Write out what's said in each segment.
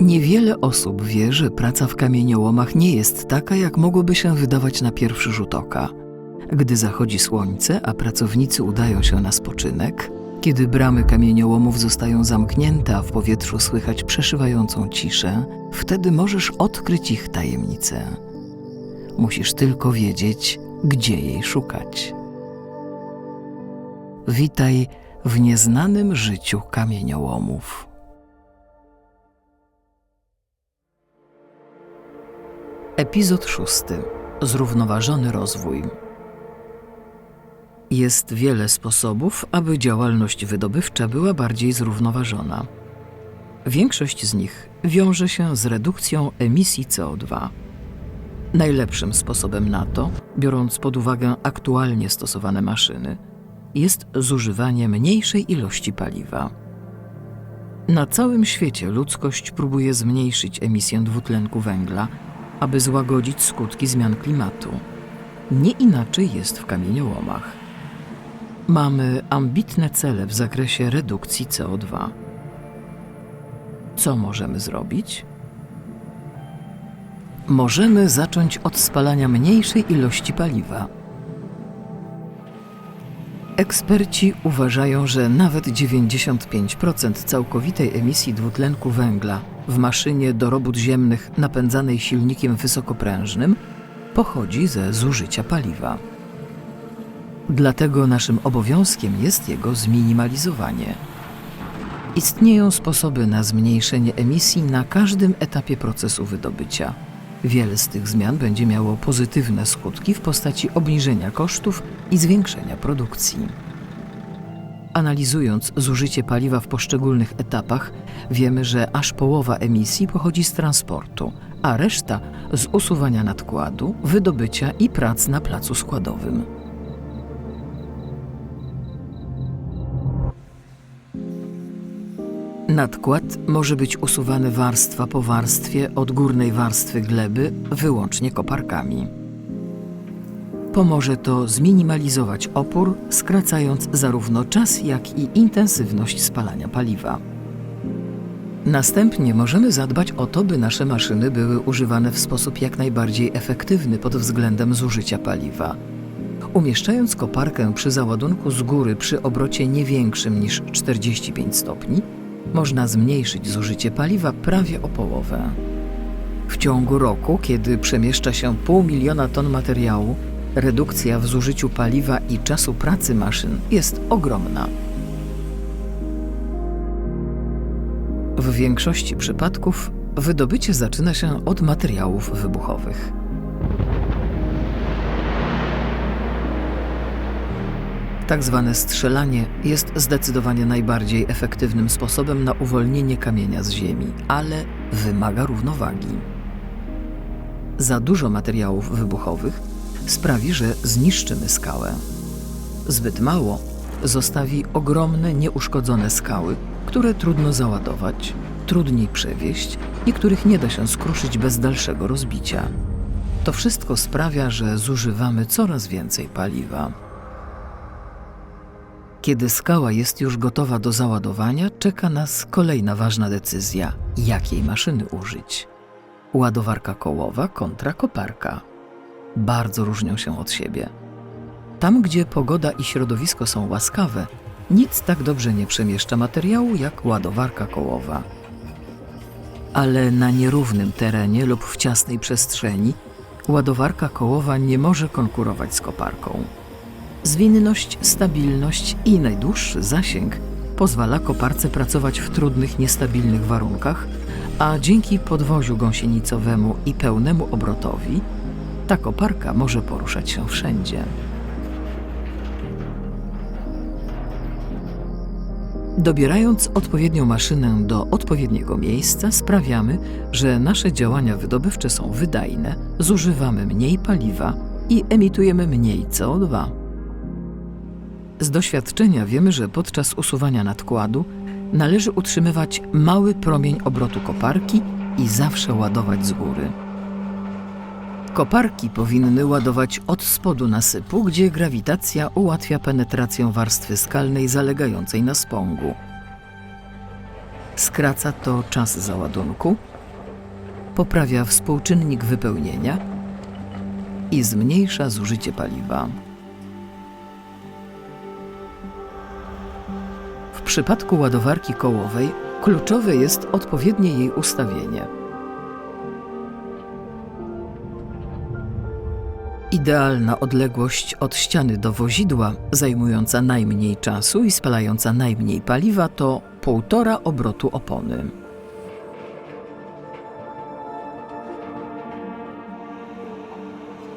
Niewiele osób wie, że praca w kamieniołomach nie jest taka, jak mogłoby się wydawać na pierwszy rzut oka. Gdy zachodzi słońce, a pracownicy udają się na spoczynek, kiedy bramy kamieniołomów zostają zamknięte, a w powietrzu słychać przeszywającą ciszę, wtedy możesz odkryć ich tajemnicę. Musisz tylko wiedzieć, gdzie jej szukać. Witaj w nieznanym życiu kamieniołomów. Epizod szósty. Zrównoważony rozwój. Jest wiele sposobów, aby działalność wydobywcza była bardziej zrównoważona. Większość z nich wiąże się z redukcją emisji CO2. Najlepszym sposobem na to, biorąc pod uwagę aktualnie stosowane maszyny, jest zużywanie mniejszej ilości paliwa. Na całym świecie ludzkość próbuje zmniejszyć emisję dwutlenku węgla, aby złagodzić skutki zmian klimatu. Nie inaczej jest w kamieniołomach. Mamy ambitne cele w zakresie redukcji CO2. Co możemy zrobić? Możemy zacząć od spalania mniejszej ilości paliwa. Eksperci uważają, że nawet 95% całkowitej emisji dwutlenku węgla w maszynie do robót ziemnych napędzanej silnikiem wysokoprężnym pochodzi ze zużycia paliwa. Dlatego naszym obowiązkiem jest jego zminimalizowanie. Istnieją sposoby na zmniejszenie emisji na każdym etapie procesu wydobycia. Wiele z tych zmian będzie miało pozytywne skutki w postaci obniżenia kosztów i zwiększenia produkcji. Analizując zużycie paliwa w poszczególnych etapach, wiemy, że aż połowa emisji pochodzi z transportu, a reszta z usuwania nadkładu, wydobycia i prac na placu składowym. Nadkład może być usuwany warstwa po warstwie od górnej warstwy gleby wyłącznie koparkami. Pomoże to zminimalizować opór, skracając zarówno czas, jak i intensywność spalania paliwa. Następnie możemy zadbać o to, by nasze maszyny były używane w sposób jak najbardziej efektywny pod względem zużycia paliwa. Umieszczając koparkę przy załadunku z góry przy obrocie nie większym niż 45 stopni, można zmniejszyć zużycie paliwa prawie o połowę. W ciągu roku, kiedy przemieszcza się pół miliona ton materiału, redukcja w zużyciu paliwa i czasu pracy maszyn jest ogromna. W większości przypadków wydobycie zaczyna się od materiałów wybuchowych. Tak zwane strzelanie jest zdecydowanie najbardziej efektywnym sposobem na uwolnienie kamienia z ziemi, ale wymaga równowagi. Za dużo materiałów wybuchowych sprawi, że zniszczymy skałę. Zbyt mało zostawi ogromne, nieuszkodzone skały, które trudno załadować, trudniej przewieźć i których nie da się skruszyć bez dalszego rozbicia. To wszystko sprawia, że zużywamy coraz więcej paliwa. Kiedy skała jest już gotowa do załadowania, czeka nas kolejna ważna decyzja: jakiej maszyny użyć. Ładowarka kołowa kontra koparka. Bardzo różnią się od siebie. Tam, gdzie pogoda i środowisko są łaskawe, nic tak dobrze nie przemieszcza materiału jak ładowarka kołowa. Ale na nierównym terenie lub w ciasnej przestrzeni ładowarka kołowa nie może konkurować z koparką. Zwinność, stabilność i najdłuższy zasięg pozwala koparce pracować w trudnych, niestabilnych warunkach, a dzięki podwoziu gąsienicowemu i pełnemu obrotowi ta koparka może poruszać się wszędzie. Dobierając odpowiednią maszynę do odpowiedniego miejsca, sprawiamy, że nasze działania wydobywcze są wydajne, zużywamy mniej paliwa i emitujemy mniej CO2. Z doświadczenia wiemy, że podczas usuwania nadkładu należy utrzymywać mały promień obrotu koparki i zawsze ładować z góry. Koparki powinny ładować od spodu nasypu, gdzie grawitacja ułatwia penetrację warstwy skalnej zalegającej na spągu. Skraca to czas załadunku poprawia współczynnik wypełnienia i zmniejsza zużycie paliwa. Przypadku ładowarki kołowej kluczowe jest odpowiednie jej ustawienie. Idealna odległość od ściany do wozidła, zajmująca najmniej czasu i spalająca najmniej paliwa, to półtora obrotu opony.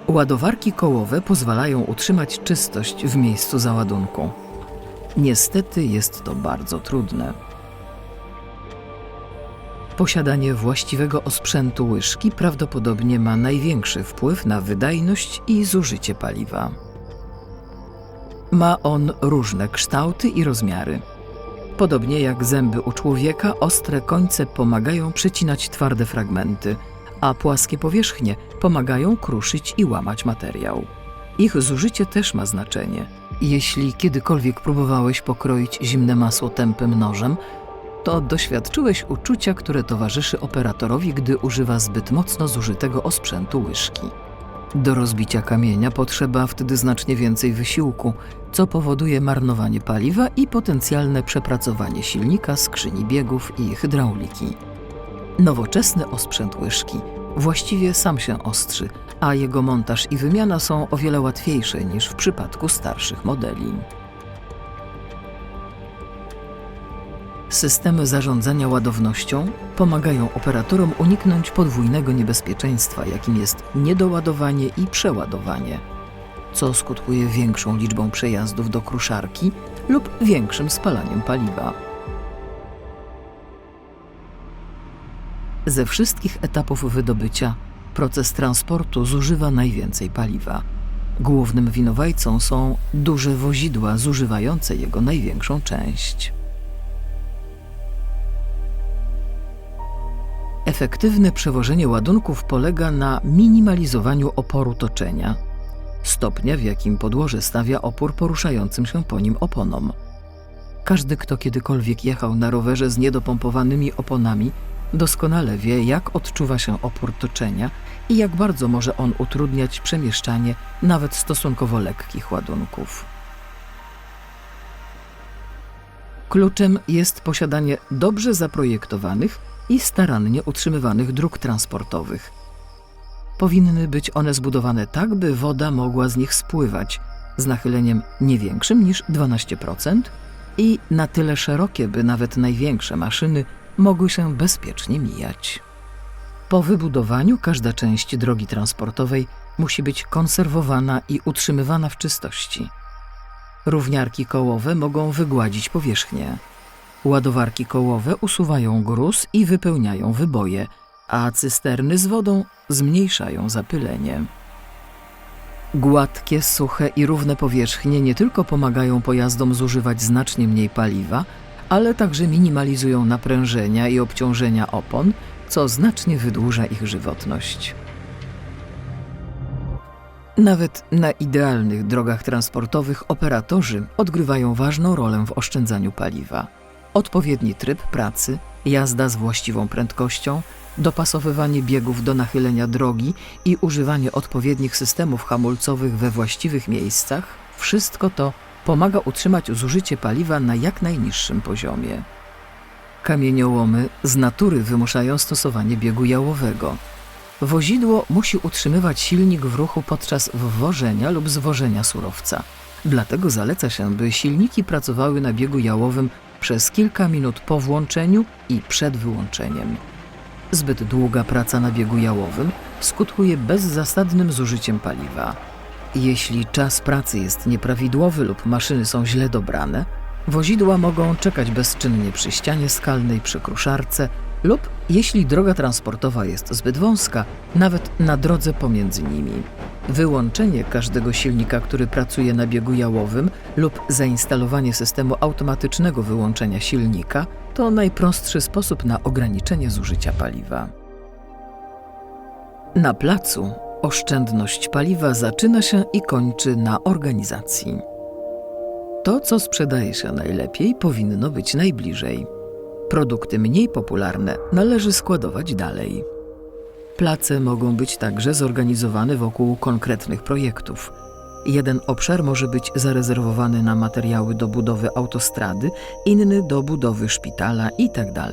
Ładowarki kołowe pozwalają utrzymać czystość w miejscu załadunku. Niestety jest to bardzo trudne. Posiadanie właściwego osprzętu łyżki prawdopodobnie ma największy wpływ na wydajność i zużycie paliwa. Ma on różne kształty i rozmiary. Podobnie jak zęby u człowieka, ostre końce pomagają przecinać twarde fragmenty, a płaskie powierzchnie pomagają kruszyć i łamać materiał. Ich zużycie też ma znaczenie. Jeśli kiedykolwiek próbowałeś pokroić zimne masło tępym nożem, to doświadczyłeś uczucia, które towarzyszy operatorowi, gdy używa zbyt mocno zużytego osprzętu łyżki. Do rozbicia kamienia potrzeba wtedy znacznie więcej wysiłku, co powoduje marnowanie paliwa i potencjalne przepracowanie silnika, skrzyni biegów i hydrauliki. Nowoczesny osprzęt łyżki właściwie sam się ostrzy, a jego montaż i wymiana są o wiele łatwiejsze niż w przypadku starszych modeli. Systemy zarządzania ładownością pomagają operatorom uniknąć podwójnego niebezpieczeństwa, jakim jest niedoładowanie i przeładowanie, co skutkuje większą liczbą przejazdów do kruszarki lub większym spalaniem paliwa. Ze wszystkich etapów wydobycia proces transportu zużywa najwięcej paliwa. Głównym winowajcą są duże wozidła zużywające jego największą część. Efektywne przewożenie ładunków polega na minimalizowaniu oporu toczenia, stopnia w jakim podłoże stawia opór poruszającym się po nim oponom. Każdy, kto kiedykolwiek jechał na rowerze z niedopompowanymi oponami, doskonale wie, jak odczuwa się opór toczenia i jak bardzo może on utrudniać przemieszczanie nawet stosunkowo lekkich ładunków. Kluczem jest posiadanie dobrze zaprojektowanych i starannie utrzymywanych dróg transportowych. Powinny być one zbudowane tak, by woda mogła z nich spływać z nachyleniem nie większym niż 12% i na tyle szerokie, by nawet największe maszyny mogły się bezpiecznie mijać. Po wybudowaniu każda część drogi transportowej musi być konserwowana i utrzymywana w czystości. Równiarki kołowe mogą wygładzić powierzchnię. Ładowarki kołowe usuwają gruz i wypełniają wyboje, a cysterny z wodą zmniejszają zapylenie. Gładkie, suche i równe powierzchnie nie tylko pomagają pojazdom zużywać znacznie mniej paliwa, ale także minimalizują naprężenia i obciążenia opon, co znacznie wydłuża ich żywotność. Nawet na idealnych drogach transportowych operatorzy odgrywają ważną rolę w oszczędzaniu paliwa. Odpowiedni tryb pracy, jazda z właściwą prędkością, dopasowywanie biegów do nachylenia drogi i używanie odpowiednich systemów hamulcowych we właściwych miejscach wszystko to pomaga utrzymać zużycie paliwa na jak najniższym poziomie. Kamieniołomy z natury wymuszają stosowanie biegu jałowego. Wozidło musi utrzymywać silnik w ruchu podczas wwożenia lub zwożenia surowca. Dlatego zaleca się, by silniki pracowały na biegu jałowym przez kilka minut po włączeniu i przed wyłączeniem. Zbyt długa praca na biegu jałowym skutkuje bezzasadnym zużyciem paliwa. Jeśli czas pracy jest nieprawidłowy lub maszyny są źle dobrane, wozidła mogą czekać bezczynnie przy ścianie skalnej przy kruszarce lub, jeśli droga transportowa jest zbyt wąska, nawet na drodze pomiędzy nimi. Wyłączenie każdego silnika, który pracuje na biegu jałowym lub zainstalowanie systemu automatycznego wyłączenia silnika to najprostszy sposób na ograniczenie zużycia paliwa. Na placu oszczędność paliwa zaczyna się i kończy na organizacji. To, co sprzedaje się najlepiej, powinno być najbliżej. Produkty mniej popularne należy składować dalej. Place mogą być także zorganizowane wokół konkretnych projektów. Jeden obszar może być zarezerwowany na materiały do budowy autostrady, inny do budowy szpitala itd.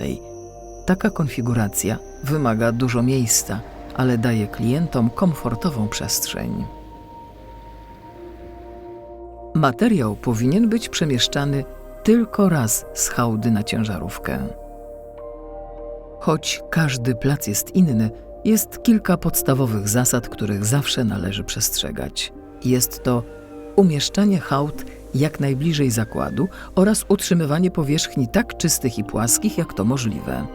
Taka konfiguracja wymaga dużo miejsca, ale daje klientom komfortową przestrzeń. Materiał powinien być przemieszczany tylko raz z hałdy na ciężarówkę. Choć każdy plac jest inny, jest kilka podstawowych zasad, których zawsze należy przestrzegać. Jest to umieszczanie hałd jak najbliżej zakładu oraz utrzymywanie powierzchni tak czystych i płaskich, jak to możliwe.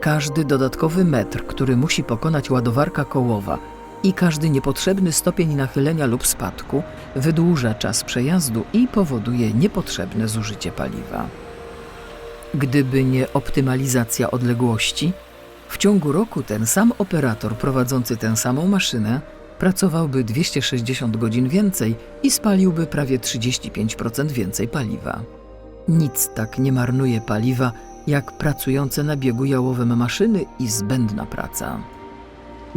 Każdy dodatkowy metr, który musi pokonać ładowarka kołowa i każdy niepotrzebny stopień nachylenia lub spadku wydłuża czas przejazdu i powoduje niepotrzebne zużycie paliwa. Gdyby nie optymalizacja odległości, w ciągu roku ten sam operator prowadzący tę samą maszynę pracowałby 260 godzin więcej i spaliłby prawie 35% więcej paliwa. Nic tak nie marnuje paliwa, jak pracujące na biegu jałowym maszyny i zbędna praca.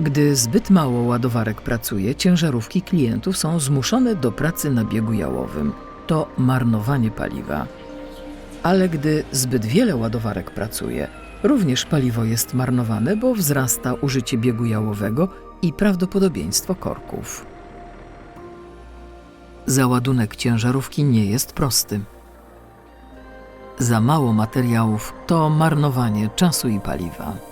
Gdy zbyt mało ładowarek pracuje, ciężarówki klientów są zmuszone do pracy na biegu jałowym. To marnowanie paliwa. Ale gdy zbyt wiele ładowarek pracuje, również paliwo jest marnowane, bo wzrasta użycie biegu jałowego i prawdopodobieństwo korków. Załadunek ciężarówki nie jest prosty. Za mało materiałów to marnowanie czasu i paliwa.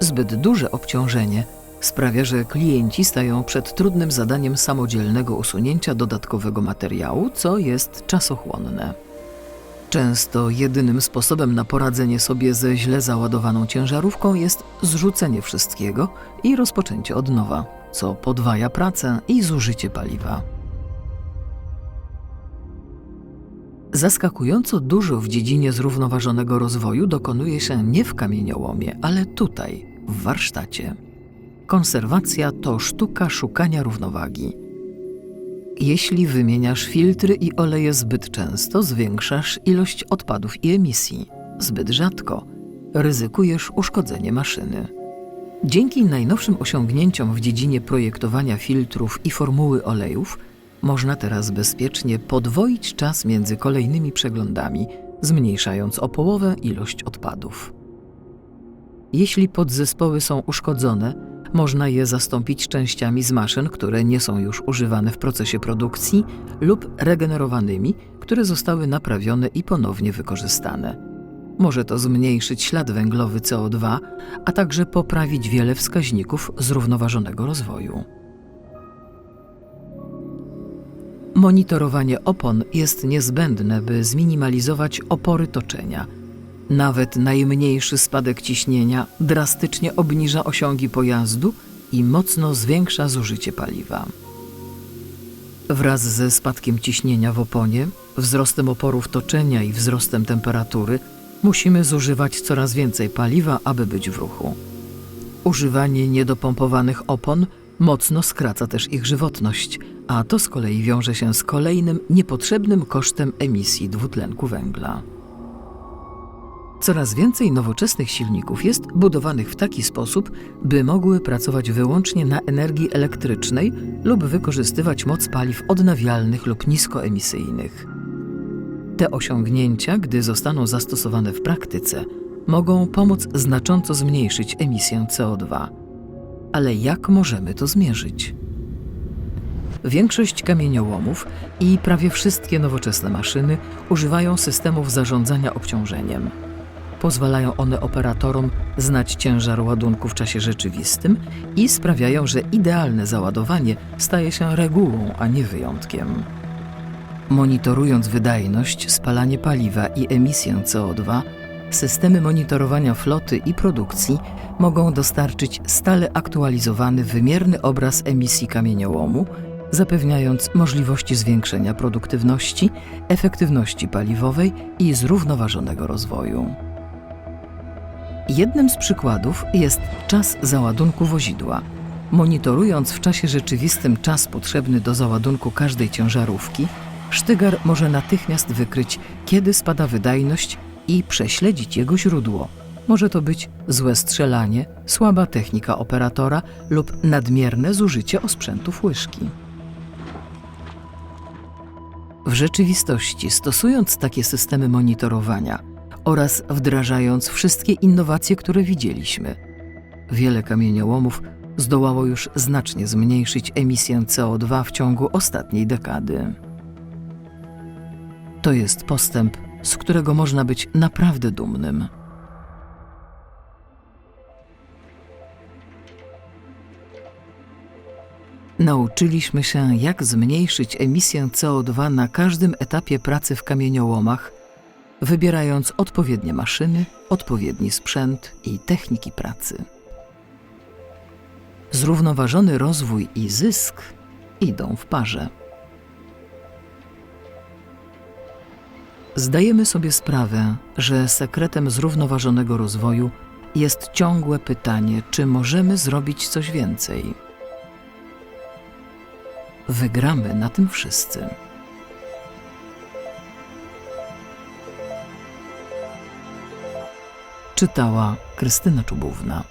Zbyt duże obciążenie sprawia, że klienci stają przed trudnym zadaniem samodzielnego usunięcia dodatkowego materiału, co jest czasochłonne. Często jedynym sposobem na poradzenie sobie ze źle załadowaną ciężarówką jest zrzucenie wszystkiego i rozpoczęcie od nowa, co podwaja pracę i zużycie paliwa. Zaskakująco dużo w dziedzinie zrównoważonego rozwoju dokonuje się nie w kamieniołomie, ale tutaj, w warsztacie. Konserwacja to sztuka szukania równowagi. Jeśli wymieniasz filtry i oleje zbyt często, zwiększasz ilość odpadów i emisji. Zbyt rzadko ryzykujesz uszkodzenie maszyny. Dzięki najnowszym osiągnięciom w dziedzinie projektowania filtrów i formuły olejów, można teraz bezpiecznie podwoić czas między kolejnymi przeglądami, zmniejszając o połowę ilość odpadów. Jeśli podzespoły są uszkodzone, można je zastąpić częściami z maszyn, które nie są już używane w procesie produkcji, lub regenerowanymi, które zostały naprawione i ponownie wykorzystane. Może to zmniejszyć ślad węglowy CO2, a także poprawić wiele wskaźników zrównoważonego rozwoju. Monitorowanie opon jest niezbędne, by zminimalizować opory toczenia. Nawet najmniejszy spadek ciśnienia drastycznie obniża osiągi pojazdu i mocno zwiększa zużycie paliwa. Wraz ze spadkiem ciśnienia w oponie, wzrostem oporów toczenia i wzrostem temperatury musimy zużywać coraz więcej paliwa, aby być w ruchu. Używanie niedopompowanych opon mocno skraca też ich żywotność, a to z kolei wiąże się z kolejnym niepotrzebnym kosztem emisji dwutlenku węgla. Coraz więcej nowoczesnych silników jest budowanych w taki sposób, by mogły pracować wyłącznie na energii elektrycznej lub wykorzystywać moc paliw odnawialnych lub niskoemisyjnych. Te osiągnięcia, gdy zostaną zastosowane w praktyce, mogą pomóc znacząco zmniejszyć emisję CO2. Ale jak możemy to zmierzyć? Większość kamieniołomów i prawie wszystkie nowoczesne maszyny używają systemów zarządzania obciążeniem. Pozwalają one operatorom znać ciężar ładunku w czasie rzeczywistym i sprawiają, że idealne załadowanie staje się regułą, a nie wyjątkiem. Monitorując wydajność, spalanie paliwa i emisję CO2, systemy monitorowania floty i produkcji mogą dostarczyć stale aktualizowany wymierny obraz emisji kamieniołomu, zapewniając możliwości zwiększenia produktywności, efektywności paliwowej i zrównoważonego rozwoju. Jednym z przykładów jest czas załadunku wozidła. Monitorując w czasie rzeczywistym czas potrzebny do załadunku każdej ciężarówki, sztygar może natychmiast wykryć, kiedy spada wydajność i prześledzić jego źródło, Może to być złe strzelanie, słaba technika operatora lub nadmierne zużycie osprzętów łyżki. W rzeczywistości, stosując takie systemy monitorowania oraz wdrażając wszystkie innowacje, które widzieliśmy, wiele kamieniołomów zdołało już znacznie zmniejszyć emisję CO2 w ciągu ostatniej dekady. To jest postęp, z którego można być naprawdę dumnym. Nauczyliśmy się, jak zmniejszyć emisję CO2 na każdym etapie pracy w kamieniołomach, wybierając odpowiednie maszyny, odpowiedni sprzęt i techniki pracy. Zrównoważony rozwój i zysk idą w parze. Zdajemy sobie sprawę, że sekretem zrównoważonego rozwoju jest ciągłe pytanie, czy możemy zrobić coś więcej. Wygramy na tym wszyscy. Czytała Krystyna Czubówna.